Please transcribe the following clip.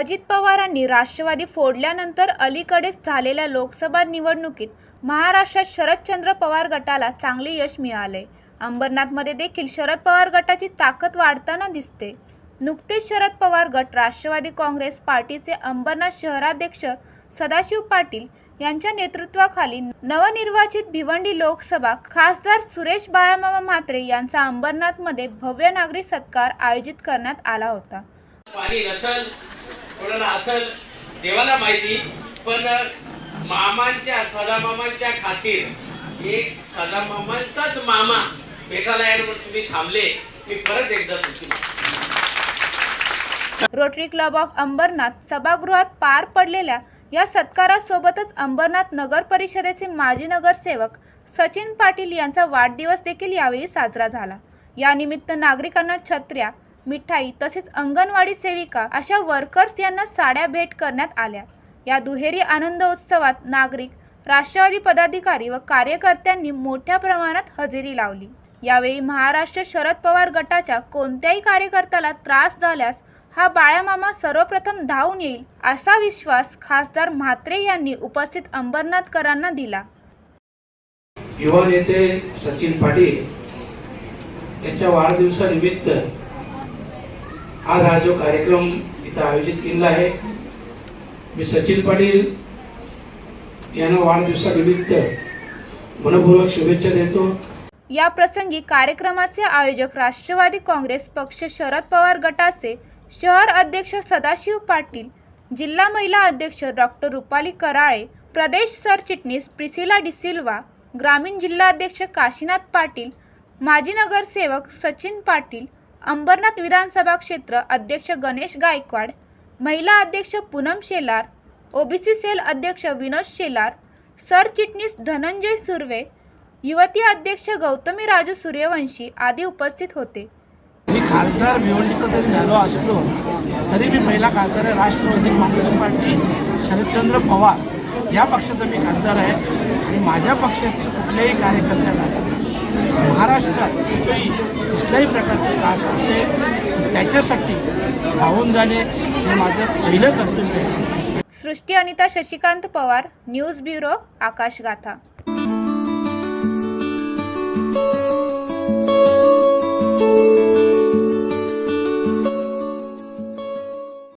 अजित पवारांनी राष्ट्रवादी फोडल्यानंतर अलीकडेच झालेल्या लोकसभा निवडणुकीत महाराष्ट्रात शरदचंद्र पवार गटाला चांगले यश मिळाले. अंबरनाथमध्ये देखील शरद पवार गटाची ताकद वाढताना दिसते. नुकतेच शरद पवार गट राष्ट्रवादी काँग्रेस पार्टीचे अंबरनाथ शहराध्यक्ष सदाशिव पाटील यांच्या नेतृत्वाखाली नवनिर्वाचित भिवंडी लोकसभा खासदार सुरेश बाळामामा म्हात्रे यांचा अंबरनाथमध्ये भव्य नागरिक सत्कार आयोजित करण्यात आला होता. पाणी नसल कोणाला असल देवाला माहिती पण मामांच्या सदामामांच्या खातीर एक सदामामांचाच मामा भेटायला यायला तुम्ही थांबले मी परत एकदा तुमची रोटरी क्लब ऑफ अंबरनाथ सभागृहात पार पडलेल्या या सत्कारासोबतच अंबरनाथ नगर परिषदेचे माजी नगरसेवक सचिन पाटील यांचा वाढदिवस देखील यावेळी साजरा झाला. यानिमित्त नागरिकांना छत्र्या मिठाई तसेच अंगणवाडी सेविका अशा वर्कर्स यांना साड्या भेट करण्यात आल्या. या दुहेरी आनंद उत्सवात नागरिक राष्ट्रवादी पदाधिकारी व कार्यकर्त्यांनी मोठ्या प्रमाणात हजेरी लावली. यावेळी महाराष्ट्र शरद पवार गटाच्या कोणत्याही कार्यकर्त्याला त्रास झाल्यास हा बाळामामा सर्वप्रथम धावून येईल असा विश्वास खासदार म्हात्रे यांनी उपस्थित अंबरनाथकरांना दिला. युवा नेते सचिन पाटील यांच्या वाढदिवसानिमित्त आज हा जो कार्यक्रम इथं आयोजित केलेला आहे मी सचिन पाटील यांना वाढदिवसानिमित्त मनपूर्वक शुभेच्छा देतो. या प्रसंगी कार्यक्रमाचे आयोजक राष्ट्रवादी काँग्रेस पक्ष शरद पवार गटाचे शहर अध्यक्ष सदाशिव पाटील जिल्हा महिला अध्यक्ष डॉक्टर रुपाली कराळे प्रदेश सरचिटणीस प्रिसिला डिसिल्वा ग्रामीण जिल्हाध्यक्ष काशीनाथ पाटील माजी नगरसेवक सचिन पाटील अंबरनाथ विधानसभा क्षेत्र अध्यक्ष गणेश गायकवाड महिला अध्यक्ष पूनम शेलार ओबीसी सेल अध्यक्ष विनोद शेलार सरचिटणीस धनंजय सुर्वे युवती अध्यक्ष गौतमी राजू सूर्यवंशी आदी उपस्थित होते. मी खासदार भिवंडीचा जरी झालो असतो तरी मी पहिला खासदार आहे राष्ट्रवादी काँग्रेस पार्टी शरदचंद्र पवार या पक्षाचा मी खासदार आहे. आणि माझ्या पक्षाच्या कुठल्याही कार्यकर्त्याला महाराष्ट्रात कुठेही कसल्याही प्रकारचा त्रास असेल त्याच्यासाठी धावून जाणे हे माझं पहिलं कर्तव्य आहे. Srushti Anita Shashikant Pawar news bureau Akashgatha.